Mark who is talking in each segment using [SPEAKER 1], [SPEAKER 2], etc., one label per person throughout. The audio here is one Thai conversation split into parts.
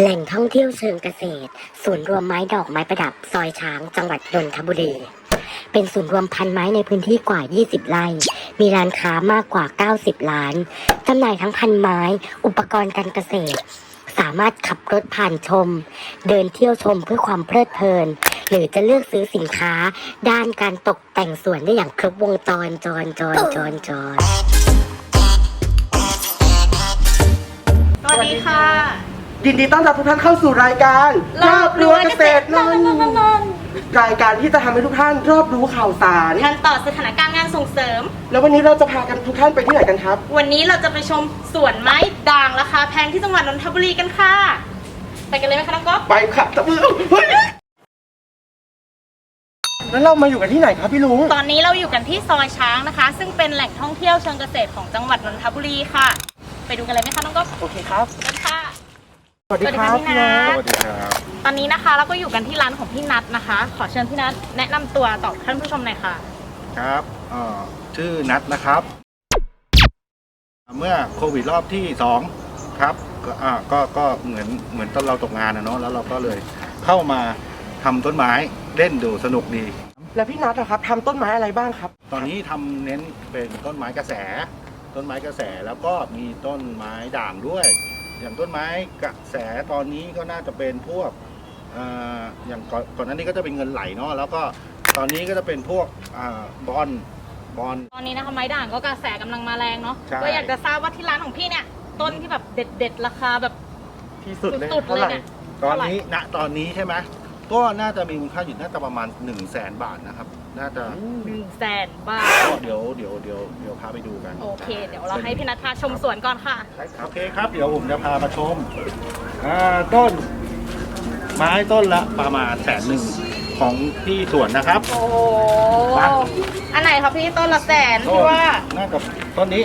[SPEAKER 1] แหล่งท่องเที่ยวเชิงเกษตร ศูนย์รวมไม้ดอกไม้ประดับ ซอยช้าง จังหวัดนนทบุรี เป็นศูนย์รวมพันไม้ในพื้นที่กว่า 20 ไร่ มีร้านค้ามากกว่า 90 ล้านจำหน่ายทั้งพันไม้ อุปกรณ์การเกษตร สามารถขับรถผ่านชม เดินเที่ยวชมเพื่อความเพลิดเพลิน หรือจะเลือกซื้อสินค้า ด้านการตกแต่งสวนได้อย่างครบวงจรจรจรจรจร
[SPEAKER 2] สวัสดีค่ะ
[SPEAKER 3] ยินดีต้อนรับทุกท่านเข้าสู่รายการ
[SPEAKER 2] รอบรู้เกษตร
[SPEAKER 3] นนรายการที่จะทำให้ทุกท่านรอบรู้ข่าวสาร
[SPEAKER 2] ทันต่อสถานการณ์งานส่งเสริม
[SPEAKER 3] แล้ววันนี้เราจะพากันทุกท่านไปที่ไหนกันครับ
[SPEAKER 2] วันนี้เราจะไปชมสวนไม้ด่างราคาแพงที่จังหวัดนนทบุรีกันค่ะ ไปกันเลยไหมคะน้องก๊อฟ
[SPEAKER 3] ไปค่ะตะมือเฮ้ยแล้วเรามาอยู่กันที่ไหนครับพี่ลุง
[SPEAKER 2] ตอนนี้เราอยู่กันที่ซอยช้างนะคะ ซึ่งเป็นแหล่งท่องเที่ยวเชิงเกษตรของจังหวัดนนทบุรีค่ะ ไปดูกันเลยไหมคะน้องก๊อฟ
[SPEAKER 3] โอเคครับ
[SPEAKER 2] เชิญค่ะ
[SPEAKER 3] สวัสดีครับ
[SPEAKER 2] สวัสดี
[SPEAKER 3] พี่
[SPEAKER 2] ค่ะ
[SPEAKER 3] นะ
[SPEAKER 2] พี่นัท
[SPEAKER 4] สวัสดีครับ
[SPEAKER 2] ตอนนี้นะคะเราก็อยู่กันที่ร้านของพี่นัทนะคะ ขอเชิญพี่นัทแนะนำตัวต่อท่านผู้ชมหน่อยค่ะ
[SPEAKER 4] ครับเอ่อชื่อนัทนะครับ เมื่อโควิดรอบที่สองครับก็อ่าก็ก็เหมือนเหมือนตอนเราตกงานนะเนาะแล้วเราก็เลยเข้ามาทำต้นไม้เล่นดูสนุกดี
[SPEAKER 3] แล้วพี่นัทนะครับทำต้นไม้อะไรบ้างครับ
[SPEAKER 4] ตอนนี้ทำเน้นเป็นต้นไม้กระแส ต้นไม้กระแสแล้วก็มีต้นไม้ด่างด้วย อย่างต้นไม้กระแสตอนนี้ก็น่าจะเป็นพวกเอ่ออย่างก่อนก่อนหน้านี้ก็จะเป็นเงินไหลเนาะแล้วก็ตอนนี้ก็จะเป็นพวกอ่าบอลบอล
[SPEAKER 2] ตอนนี้นะคะไม้ด่างก็กระแสกำลังมาแรงเนาะ
[SPEAKER 4] ใช่
[SPEAKER 2] ก็อยากจะทราบว่าที่ร้านของพี่เนี่ย ต้นที่แบบเด็ดๆราคาแบบ
[SPEAKER 3] ที่สุดเลย
[SPEAKER 2] สุดๆ
[SPEAKER 3] เท่า
[SPEAKER 2] เล
[SPEAKER 3] ไห
[SPEAKER 2] ย
[SPEAKER 3] ร่
[SPEAKER 2] เนี่ย
[SPEAKER 4] ตอนนี้ณตอนนี้ใช่ไหม ก็น่าจะมีมูลค่าอยู่น่าจะประมาณ1นึ่งแสนบาทนะครับ น่าจะ
[SPEAKER 2] หนึ่งแสนบาท
[SPEAKER 4] ก็เดี๋ยวเดี๋ยวเดี๋ยวเดี๋ยวพาไปดูกัน
[SPEAKER 2] โอเค เดี๋ยวเราให้พี่นัทพาชมสวนก่อนค่ะ
[SPEAKER 4] โอเคครับ เดี๋ยวผมจะพามาชมอ่าต้น ไม้ต้นละประมาณแสนหนึ่งของที่สวนนะครับ
[SPEAKER 2] โอ้โห
[SPEAKER 4] ไป
[SPEAKER 2] อันไหนครับพี่ต้นละแสน
[SPEAKER 4] ต้
[SPEAKER 2] ที่
[SPEAKER 4] น
[SPEAKER 2] ว่า
[SPEAKER 4] น่าจะต้นนี้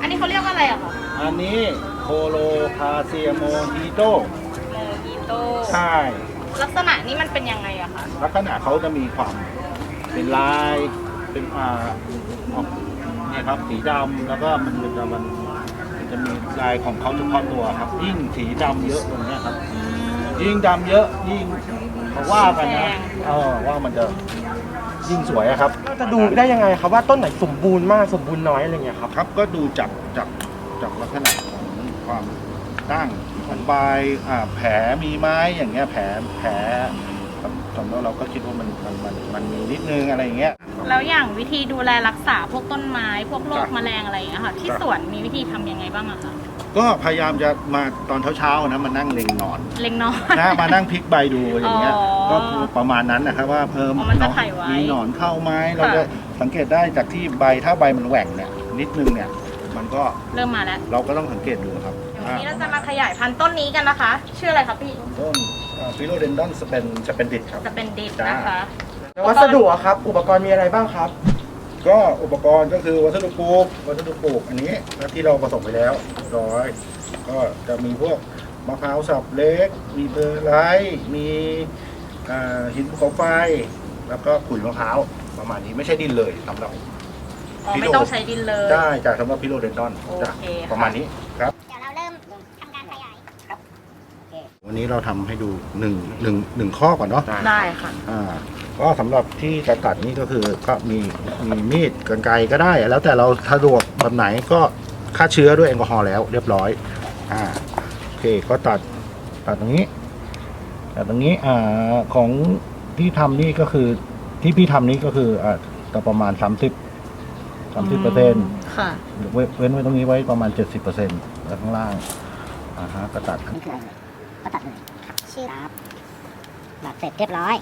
[SPEAKER 2] อันนี้เขาเรียกว่าอะไรอะคะ
[SPEAKER 4] อันนี้โคโลคาเซียโมฮิโต
[SPEAKER 2] โมจิโต้
[SPEAKER 4] ใช่
[SPEAKER 2] ลักษณะนี้มันเป็นยังไงอะคะ
[SPEAKER 4] ลักษณะเขาจะมีความเป็นลายเป็นอ่าออกเนี่ยครับสีดำแล้วก็มันมันจะมันมันจะมีลายของเขาเฉพาะตัวครับ ยิ่งสีดำเยอะตรงเนี้ยครับยิ่งดำเยอะยิ่งเขาว่ากันนะเออว่ามันจะยิ่งสวยอะครับ
[SPEAKER 3] เราจะดูได้ยังไงครับว่าต้นไหนสมบูรณ์มากสมบูรณ์น้อยอะไรเงี้ยครับ
[SPEAKER 4] ครับก็ดูจากจากจากลักษณะของความตั้ง ของใบอ่าแผลมีไหม้อย่างเงี้ยแผลแผลสำหรับเราก็คิดว่ามันมันมันมันมีนิดนึงอะไรอย่างเงี้ย
[SPEAKER 2] แล้วอย่างวิธีดูแลรักษาพวกต้นไม้ พวกโรค
[SPEAKER 4] จ้ะ
[SPEAKER 2] แมลงอะไรอย่างเงี้ยค่ะ ที่
[SPEAKER 4] จ้ะ
[SPEAKER 2] สวนมีวิธีทำยังไงบ้างอะคะ
[SPEAKER 4] ก็พยายามจะมาตอนเช้าๆนะมานั่งเล็งหนอน
[SPEAKER 2] เล็งน้อย
[SPEAKER 4] นะมานั่งพลิกใบดูอย่างเงี้ย
[SPEAKER 2] อ๋อ
[SPEAKER 4] ก็คือประมาณนั้นนะครับว่าเพิ่ม
[SPEAKER 2] อ๋อมันจะไข่ไว้
[SPEAKER 4] มีหนอนเข้าไหมเรา
[SPEAKER 2] ค่ะ
[SPEAKER 4] จะสังเกตได้จากที่ใบถ้าใบมันแหว่งเนี่ยนิดนึงเนี่ย มันก็
[SPEAKER 2] เริ่มมาแล้ว
[SPEAKER 4] เราก็ต้องสังเกตดูครับ
[SPEAKER 2] เดี๋ย ววันนี้เราจะมาขยายพันธุ์ต้นนี้กันนะคะ ชื่ออะไรครับพี่
[SPEAKER 4] ต้นฟิโลเดนดอนสเปนสเปนดิตครับ
[SPEAKER 2] จะเป็นดิบ
[SPEAKER 4] จ้าน
[SPEAKER 2] นะคะ
[SPEAKER 3] แล้ววัสดุอะครับ อุปกรณ์มีอะไรบ้างครับ
[SPEAKER 4] ก็อุปกรณ์ก็คือวัสดุปลูกวัสดุปลูกอันนี้แล้วที่เราผสมไปแล้วเรียบร้อย ก็จะมีพวกมะพร้าวสับเล็ก มีเบอร์ไลท์มีอ่าหินภูเขาไฟ แล้วก็ขุยมะพร้าวประมาณนี้ไม่ใช่ดินเลยสำหรับ
[SPEAKER 2] อ๋อไม่ต้องใช้ดินเลย
[SPEAKER 4] ได้จากสำหรับพิโลเดนดอน
[SPEAKER 2] โอ
[SPEAKER 4] จ้ะ
[SPEAKER 2] เคค่ะ
[SPEAKER 4] ประมาณนี้ครับ
[SPEAKER 1] เดี๋ยวเราเริ่มทำการขยาย
[SPEAKER 4] วันนี้เราทำให้ดูหนึ่งหนึ่งหนึ่งข้อก่อนเนาะ
[SPEAKER 2] ได้ค่ะ
[SPEAKER 4] อ่าก็สำหรับที่จะตัดนี่ก็คือก็มีมีมีดกรรไกรก็ได้ แล้วแต่เราสะดวกแบบไหนก็ฆ่าเชื้อด้วยแอลกอฮอล์แล้ว เรียบร้อย อ่าโอเคก็ตัดตัดตรงนี้ตัดตรงนี้อ่าของที่ทำนี่ก็คือที่พี่ทำนี่ก็คืออ่าก็ประมาณ30 30เปอร์เซ็นต์
[SPEAKER 2] ค่ะ
[SPEAKER 4] เว้นเว้นไว้ตรงนี้ไว้ประมาณ 70เปอร์เซ็นต์แล้วข้างล่างอ่าฮะก็ตัด
[SPEAKER 1] นี่คืออะไร ก็ตัดเลยครับชื่อครับตัดเสร็จเรียบร้อย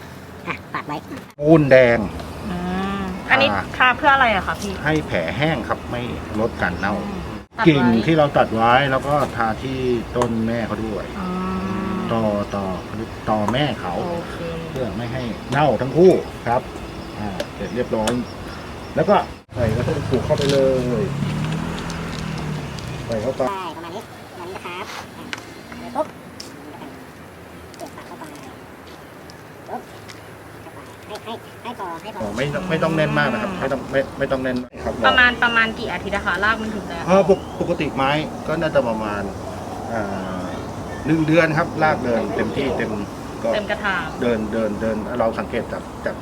[SPEAKER 1] อะปัดไว้
[SPEAKER 4] ปูนแดง
[SPEAKER 2] อืมอันนี้
[SPEAKER 4] อ่า
[SPEAKER 2] ทาเพื่ออะไรอะคะพี่
[SPEAKER 4] ให้แผลแห้งครับไม่ลดการเน่า
[SPEAKER 2] ตัด
[SPEAKER 4] กิ่ง
[SPEAKER 2] ไว้
[SPEAKER 4] ที่เราตัดไว้แล้วก็ทาที่ต้นแม่เขาด้วย
[SPEAKER 2] อืม
[SPEAKER 4] ต่อต่อต่อแม่เขา
[SPEAKER 2] โอเค
[SPEAKER 4] เพื่อไม่ให้เน่าทั้งคู่ครับอ่าเสร็จเรียบร้อย แล้วก็ใส่วัสดุปลูกเข้าไปเลย ใส่เข้าไป
[SPEAKER 1] ใช่ อให้พออ๋
[SPEAKER 4] อไม่ต้องไม่ต้องแน่นมากนะครับ ไม่ต้องไม่ไม่ต้องแน่นมากครับ
[SPEAKER 2] ประมาณประมาณกี่อาทิตย์นะคะรากมันถึงแล้ว
[SPEAKER 4] เพราะปกปกติไม้ก็น่าจะประมาณอ่าหนึ่งเดือนครับลากเดินเต็มที่เต็มก็
[SPEAKER 2] เต็มกระถาง
[SPEAKER 4] เดินเดินเดินเราสังเกตจากจาก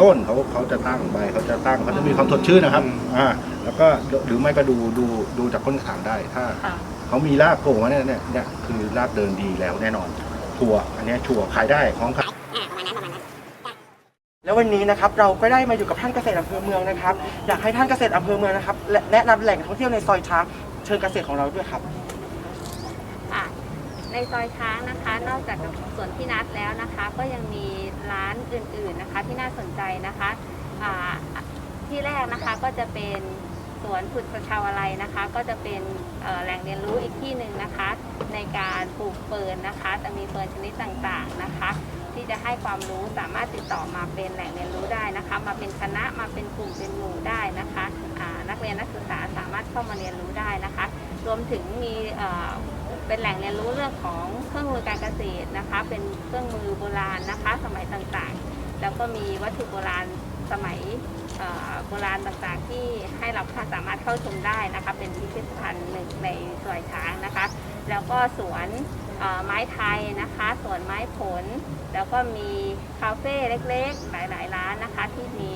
[SPEAKER 4] ต้นเขาเขาจะตั้งใบเขาจะตั้งเขาจะมีความสดชื่นนะครับอ่าแล้วก็หรือไม่ก็ดูดูดูจากต้นขางได้ถ้า
[SPEAKER 2] ค่ะ
[SPEAKER 4] เขามีรากโผล่มาเนี่ยเนี่ยเนี่ยคือรากเดินดีแล้วแน่นอนถั่วอันเนี้ยถั่วขายได้ของขาย
[SPEAKER 3] แล้ววันนี้นะครับเราก็ได้มาอยู่กับท่านเกษตรอำเภอเมืองนะครับ อยากให้ท่านเกษตรอำเภอเมืองนะครับและแนะนำแหล่งท่องเที่ยวในซอยช้างเชิงเกษตรของเราด้วยครับ
[SPEAKER 5] ค่ะในซอยช้างนะคะ นอกจากสวนพี่นัทแล้วนะคะ ก็ยังมีร้านอื่นๆนะคะที่น่าสนใจนะคะอ่าที่แรกนะคะก็จะเป็นสวนผุดประชาวอะไรนะคะ ก็จะเป็นเอ่อแหล่งเรียนรู้อีกที่หนึ่งนะคะ ในการปลูกเฟิร์นนะคะ จะมีเฟิร์นชนิดต่างๆนะคะ ที่จะให้ความรู้สามารถติดต่อมาเป็นแหล่งเรียนรู้ได้นะคะ มาเป็นคณะมาเป็นกลุ่มเป็นหมู่ได้นะคะนักเรียนนักศึกษาสามารถเข้ามาเรียนรู้ได้นะคะ รวมถึงมีเป็นแหล่งเรียนรู้เรื่องของเครื่องมือการเกษตรนะคะ เป็นเครื่องมือโบราณนะคะ สมัยต่างๆ แล้วก็มีวัตถุโบราณสมัยโบราณต่างๆ ที่ให้เราสามารถเข้าชมได้นะคะ เป็นพิพิธภัณฑ์หนึ่งในซอยช้างนะคะ แล้วก็สวน ไม้ไทยนะคะสวนไม้ผล แล้วก็มีคาเฟ่เล็กๆ หลายๆ ร้านนะคะ ที่มี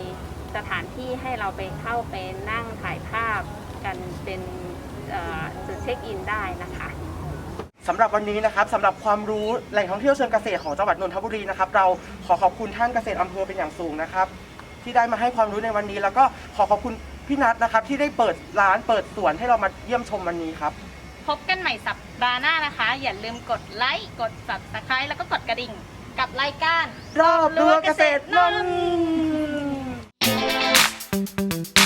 [SPEAKER 5] สถานที่ให้เราไปเข้าไปนั่งถ่ายภาพกันเป็นเอ่อจุดเช็คอินได้นะคะ
[SPEAKER 3] สำหรับวันนี้นะครับสำหรับความรู้แหล่งท่องเที่ยวเชิงเกษตรของจังหวัดนนทบุรีนะครับ เราขอขอบคุณท่านเกษตรอำเภอเป็นอย่างสูงนะครับ ที่ได้มาให้ความรู้ในวันนี้ แล้วก็ขอขอบคุณพี่นัทนะครับ ที่ได้เปิดร้านเปิดสวนให้เรามาเยี่ยมชมวันนี้ครับ
[SPEAKER 2] พบกันใหม่สัป ดาห์หน้านะคะ อย่าลืมกดไลค์ กด subscribe แล้วก็กดกระดิ่งกับรายการ
[SPEAKER 3] รอบรั้วเกษตรนนท์